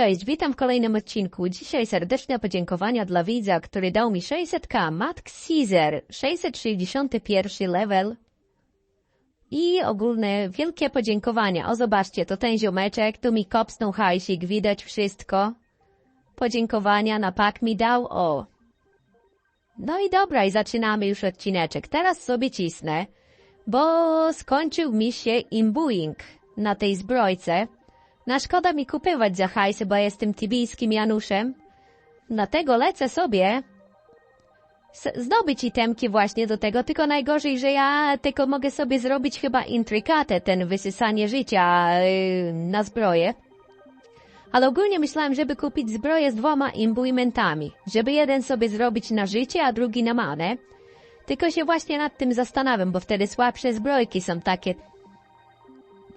cześć, witam w kolejnym odcinku. Dzisiaj serdeczne podziękowania dla widza, który dał mi 600k, Matt Caesar, 661 level. I ogólne wielkie podziękowania. O, zobaczcie, to ten ziomeczek, tu mi kopsnął hajsik, widać wszystko. Podziękowania na pak mi dał, o. No i dobra, i zaczynamy już odcineczek. Teraz sobie cisnę, bo skończył mi się imbuing na tej zbrojce. Na szkoda mi kupywać za hajsy, bo jestem tibijskim Januszem. Dlatego lecę sobie zdobyć itemki właśnie do tego, tylko najgorzej, że ja tylko mogę sobie zrobić chyba intrykatę, ten wysysanie życia yy, na zbroję. Ale ogólnie myślałem, żeby kupić zbroję z dwoma imbuimentami, żeby jeden sobie zrobić na życie, a drugi na manę. Tylko się właśnie nad tym zastanawiam, bo wtedy słabsze zbrojki są takie.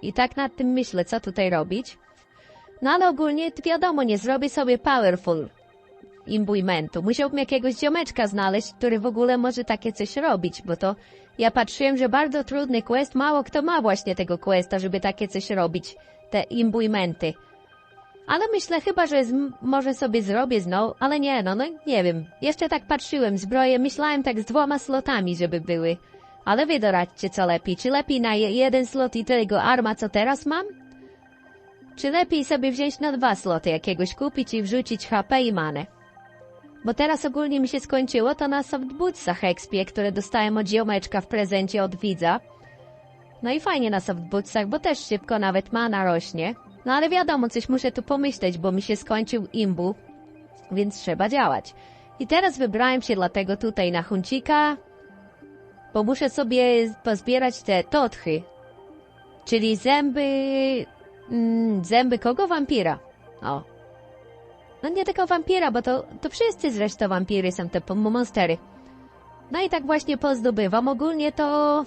I tak nad tym myślę, co tutaj robić. No ale ogólnie wiadomo, nie zrobię sobie powerful imbuimentu. Musiałbym jakiegoś ziomeczka znaleźć, który w ogóle może takie coś robić, bo to ja patrzyłem, że bardzo trudny quest, mało kto ma właśnie tego questa, żeby takie coś robić, te imbuimenty. Ale myślę chyba, że może sobie zrobię znowu, ale nie, no, no nie wiem. Jeszcze tak patrzyłem, zbroje, myślałem tak z dwoma slotami, żeby były. Ale wy doradźcie co lepiej, czy lepiej na je, jeden slot i tego arma, co teraz mam? Czy lepiej sobie wziąć na dwa sloty jakiegoś kupić i wrzucić HP i manę? Bo teraz ogólnie mi się skończyło to na softbootsach expie, które dostałem od ziomeczka w prezencie od widza. No i fajnie na softbootsach, bo też szybko nawet mana rośnie. No ale wiadomo, coś muszę tu pomyśleć, bo mi się skończył imbu, więc trzeba działać. I teraz wybrałem się dlatego tutaj na huncika, bo muszę sobie pozbierać te totchy, czyli zęby... Mm, zęby kogo? Wampira. O. No nie tylko wampira, bo to, to wszyscy zresztą wampiry są te monstery. No i tak właśnie pozdobywam. Ogólnie to...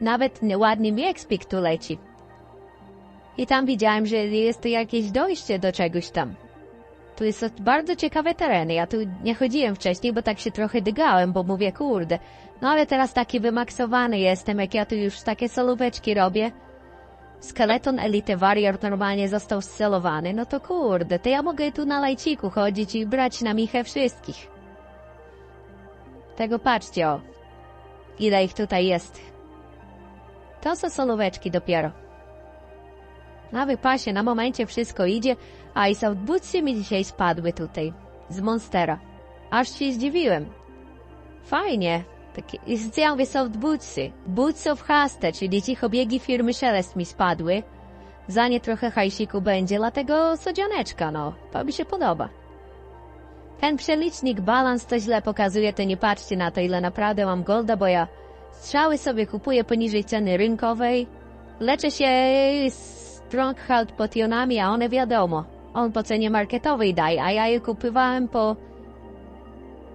Nawet nieładny mi ekspik tu leci. I tam widziałem, że jest tu jakieś dojście do czegoś tam. Tu jest bardzo ciekawe tereny. Ja tu nie chodziłem wcześniej, bo tak się trochę dygałem, bo mówię, kurde. No ale teraz taki wymaksowany jestem, jak ja tu już takie solóweczki robię. Skeleton Elite Warrior normalnie został scelowany, no to kurde, to ja mogę tu na lajciku chodzić i brać na michę wszystkich. Tego patrzcie, o. Ile ich tutaj jest. To są solóweczki dopiero. Na wypasie na momencie wszystko idzie, a i softbootsy mi dzisiaj spadły tutaj, z Monstera. Aż się zdziwiłem. Fajnie. Takie, i mówię softbootsy. Boots of Haste, czyli cichobiegi firmy Szelest mi spadły. Za nie trochę hajsiku będzie, dlatego sodzianeczka, no. To mi się podoba. Ten przelicznik balans to źle pokazuje, to nie patrzcie na to, ile naprawdę mam golda, bo ja strzały sobie kupuję poniżej ceny rynkowej. Leczę się Stronghold potionami, a one wiadomo. On po cenie marketowej daje, a ja je kupywałem po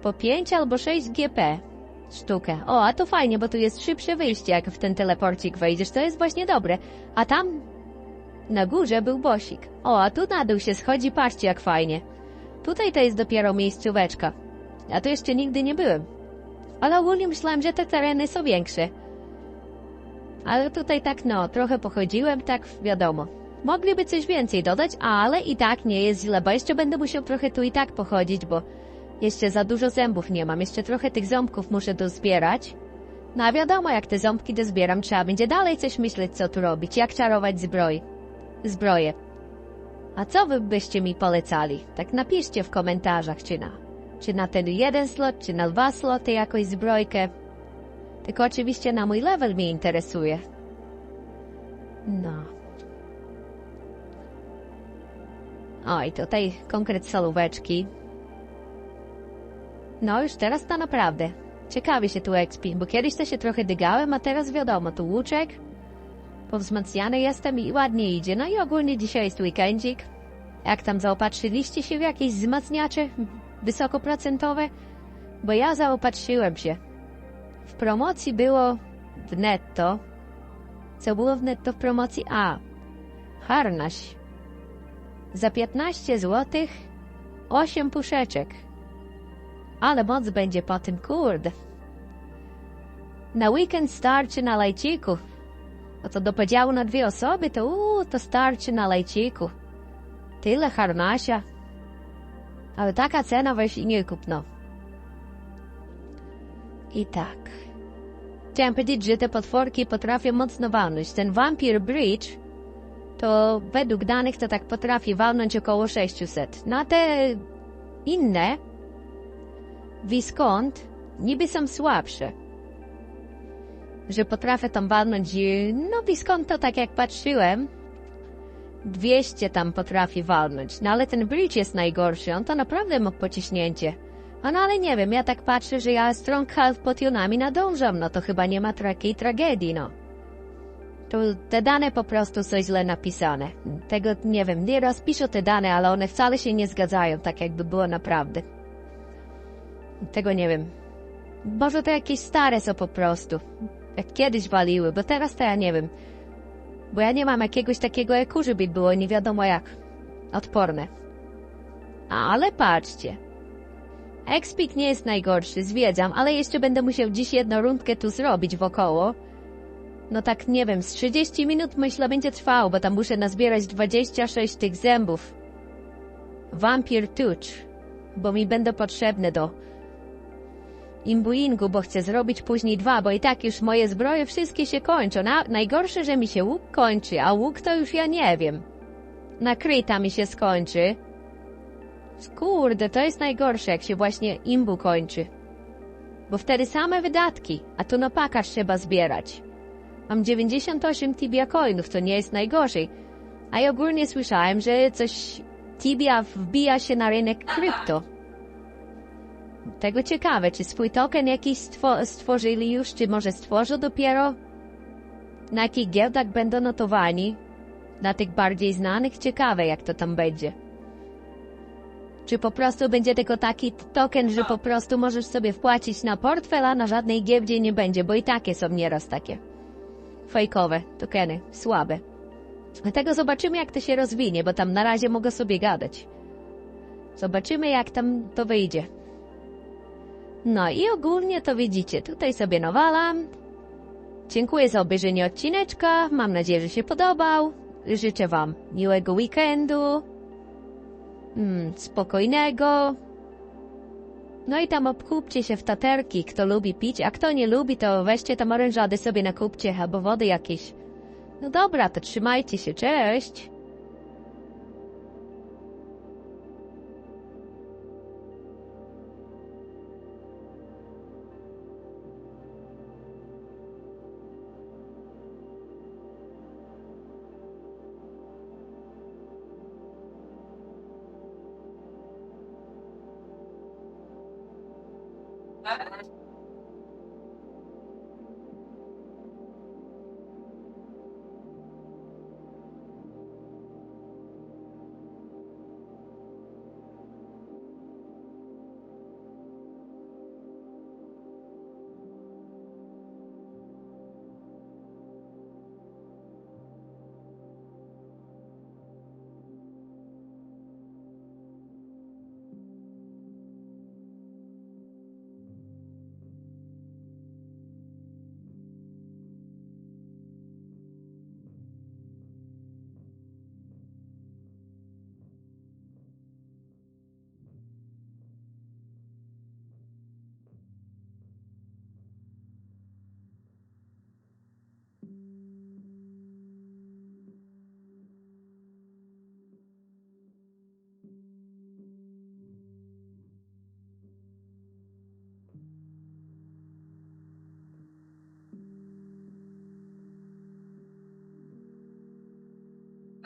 po 5 albo 6 GP sztukę. O, a to fajnie, bo tu jest szybsze wyjście, jak w ten teleporcik wejdziesz. To jest właśnie dobre. A tam na górze był bosik. O, a tu na dół się schodzi, patrzcie jak fajnie. Tutaj to jest dopiero miejscóweczka. Ja tu jeszcze nigdy nie byłem. Ale ogólnie myślałem, że te tereny są większe. Ale tutaj tak no, trochę pochodziłem, tak wiadomo. Mogliby coś więcej dodać, ale i tak nie jest źle, bo jeszcze będę musiał trochę tu i tak pochodzić, bo jeszcze za dużo zębów nie mam, jeszcze trochę tych ząbków muszę dozbierać. No a wiadomo, jak te ząbki dozbieram, trzeba będzie dalej coś myśleć, co tu robić, jak czarować zbroj. zbroję. A co wy byście mi polecali? Tak napiszcie w komentarzach, czy na, czy na ten jeden slot, czy na dwa sloty jakąś zbrojkę. Tylko oczywiście na mój level mnie interesuje. No. Oj, tutaj konkret solóweczki. No już teraz to naprawdę. Ciekawie się tu expi, bo kiedyś to się trochę dygałem, a teraz wiadomo, tu łuczek. Powzmacniany jestem i ładnie idzie. No i ogólnie dzisiaj jest weekendzik. Jak tam zaopatrzyliście się w jakieś wzmacniacze wysokoprocentowe? Bo ja zaopatrzyłem się. W promocji było w netto. Co było w netto w promocji? A, harnaś. Za 15 zł 8 puszeczek. Ale moc będzie po tym, kurde. Na weekend starczy na lajciku. A to do podziału na dwie osoby, to uuu, to starczy na lajciku. Tyle harnasia. Ale taka cena weź i nie kup, no. I tak. Chciałem powiedzieć, że te potworki potrafią mocno walnąć. Ten Vampire Bridge to według danych to tak potrafi walnąć około 600. Na te inne Viscont niby są słabsze. Że potrafię tam walnąć, no Viscont to tak jak patrzyłem, 200 tam potrafi walnąć. No ale ten bridge jest najgorszy, on to naprawdę mógł pociśnięcie. No ale nie wiem, ja tak patrzę, że ja strong half potionami nadążam, no to chyba nie ma takiej tragedii, no. To te dane po prostu są źle napisane. Tego nie wiem, nieraz piszę te dane, ale one wcale się nie zgadzają, tak jakby było naprawdę. Tego nie wiem. Może to jakieś stare są po prostu. Jak kiedyś waliły, bo teraz to ja nie wiem. Bo ja nie mam jakiegoś takiego eku, żeby było nie wiadomo jak. Odporne. Ale patrzcie. Expik nie jest najgorszy, zwiedzam, ale jeszcze będę musiał dziś jedną rundkę tu zrobić wokoło. No tak, nie wiem, z 30 minut myślę będzie trwało, bo tam muszę nazbierać 26 tych zębów. Vampire Touch, bo mi będą potrzebne do imbuingu, bo chcę zrobić później dwa, bo i tak już moje zbroje wszystkie się kończą. Na, najgorsze, że mi się łuk kończy, a łuk to już ja nie wiem. Nakryta mi się skończy. Kurde, to jest najgorsze, jak się właśnie imbu kończy. Bo wtedy same wydatki, a tu na paka trzeba zbierać. Mam 98 tibia coinów, to nie jest najgorzej. A ja ogólnie słyszałem, że coś tibia wbija się na rynek krypto. Tego ciekawe, czy swój token jakiś stwo stworzyli już, czy może stworzą dopiero? Na jakich giełdach będą notowani? Na tych bardziej znanych? Ciekawe, jak to tam będzie. Czy po prostu będzie tylko taki token, że po prostu możesz sobie wpłacić na portfel, a na żadnej giełdzie nie będzie, bo i takie są nieraz takie. Fejkowe tokeny, słabe. Dlatego zobaczymy, jak to się rozwinie, bo tam na razie mogę sobie gadać. Zobaczymy, jak tam to wyjdzie. No i ogólnie to widzicie, tutaj sobie nawalam. Dziękuję za obejrzenie odcineczka, mam nadzieję, że się podobał. Życzę Wam miłego weekendu, mm, spokojnego. No i tam obkupcie się w taterki, kto lubi pić, a kto nie lubi, to weźcie tam orężady sobie nakupcie albo wody jakieś. No dobra, to trzymajcie się, cześć! Bye.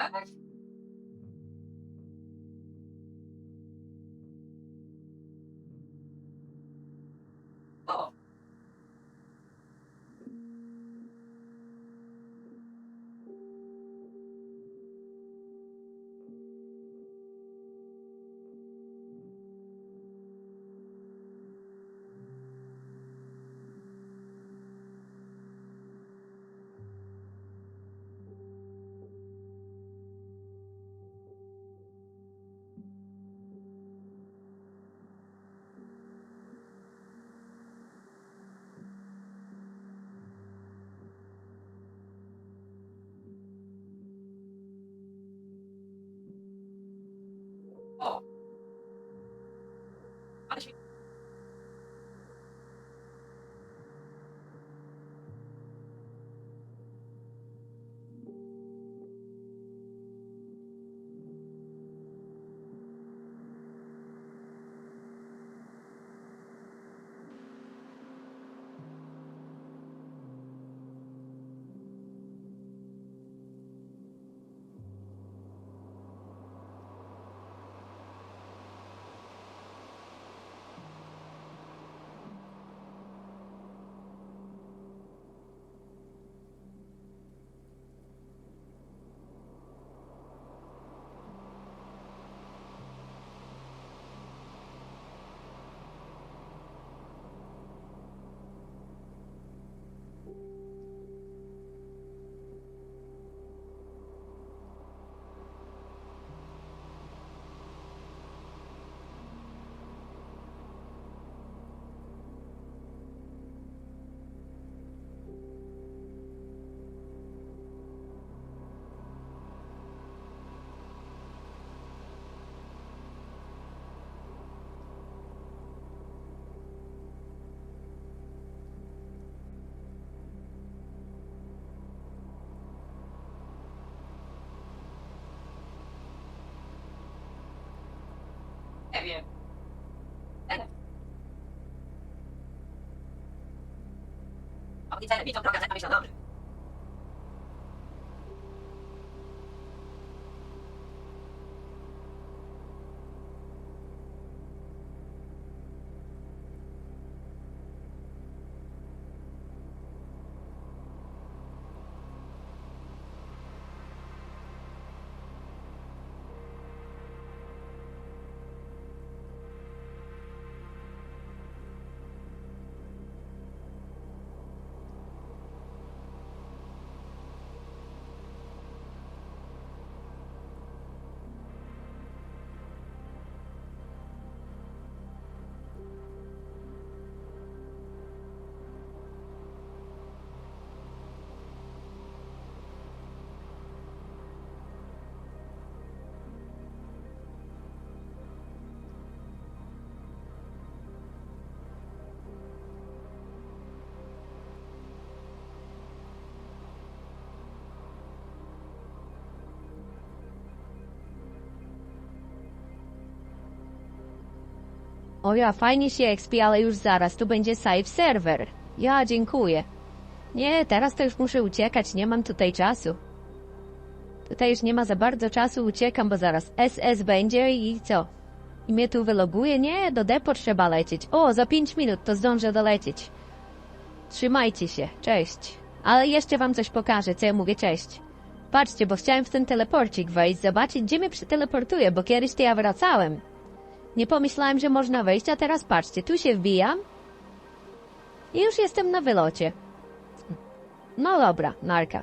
Bye. Wiem. Obliczenie widzą drogę, jak myślą dobrze. O ja, fajnie się expi, ale już zaraz tu będzie save server. Ja, dziękuję. Nie, teraz to już muszę uciekać, nie mam tutaj czasu. Tutaj już nie ma za bardzo czasu, uciekam, bo zaraz SS będzie i co? I mnie tu wyloguje? Nie, do depo trzeba lecieć. O, za 5 minut to zdążę dolecieć. Trzymajcie się, cześć. Ale jeszcze wam coś pokażę, co ja mówię cześć. Patrzcie, bo chciałem w ten teleporcik wejść, zobaczyć, gdzie mnie przeteleportuje, bo kiedyś to ja wracałem. Nie pomyślałem, że można wejść, a teraz patrzcie, tu się wbijam i już jestem na wylocie. No dobra, narka.